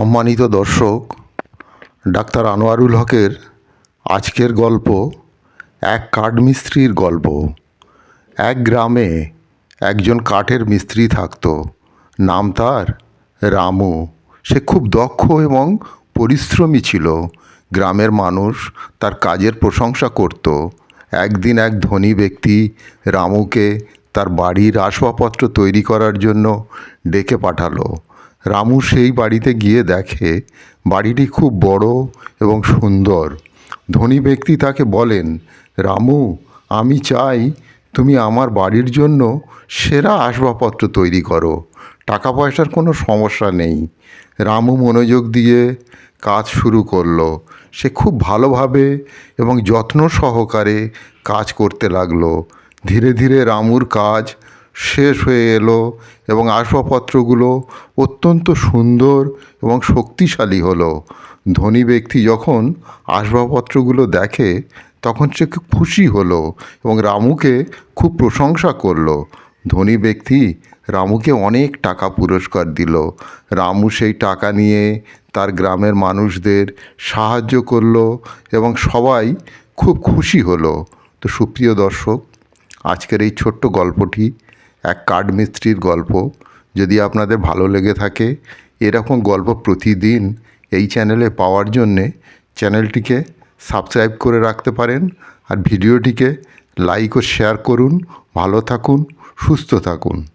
সম্মানিত দর্শক, ডাক্তার আনোয়ারুল হকের আজকের গল্প, এক কাঠ মিস্ত্রির গল্প। এক গ্রামে একজন কাঠের মিস্ত্রি থাকতো, নাম তার রামু। সে খুব দক্ষ এবং পরিশ্রমী ছিল। গ্রামের মানুষ তার কাজের প্রশংসা করত। একদিন এক ধনী ব্যক্তি রামুকে তার বাড়ির আসবাবপত্র তৈরি করার জন্য ডেকে পাঠালো। রামু সেই বাড়িতে গিয়ে দেখে, বাড়িটি খুব বড় এবং সুন্দর। ধনী ব্যক্তি তাকে বলেন, রামু, আমি চাই তুমি আমার বাড়ির জন্য সেরা আসবাবপত্র তৈরি করো। টাকা পয়সার কোনো সমস্যা নেই। রামু মনোযোগ দিয়ে কাজ শুরু করল। সে খুব ভালোভাবে এবং যত্ন সহকারে কাজ করতে লাগল। ধীরে ধীরে রামুর কাজ শেষ হয়ে এলো এবং আসবাবপত্রগুলো অত্যন্ত সুন্দর এবং শক্তিশালী হলো। ধনী ব্যক্তি যখন আসবাবপত্রগুলো দেখে, তখন সে খুব খুশি হলো এবং রামুকে খুব প্রশংসা করল। ধনী ব্যক্তি রামুকে অনেক টাকা পুরস্কার দিল। রামু সেই টাকা নিয়ে তার গ্রামের মানুষদের সাহায্য করল এবং সবাই খুব খুশি হলো। তো সুপ্রিয় দর্শক, আজকের এই ছোট্ট গল্পটি এক কাঠ মিস্ত্রির গল্প। যদি আপনাদের ভালো লেগে থাকে, এরকম গল্প প্রতিদিন এই চ্যানেলে পাওয়ার জন্যে চ্যানেলটিকে সাবস্ক্রাইব করে রাখতে পারেন আর ভিডিওটিকে লাইক ও শেয়ার করুন। ভালো থাকুন, সুস্থ থাকুন।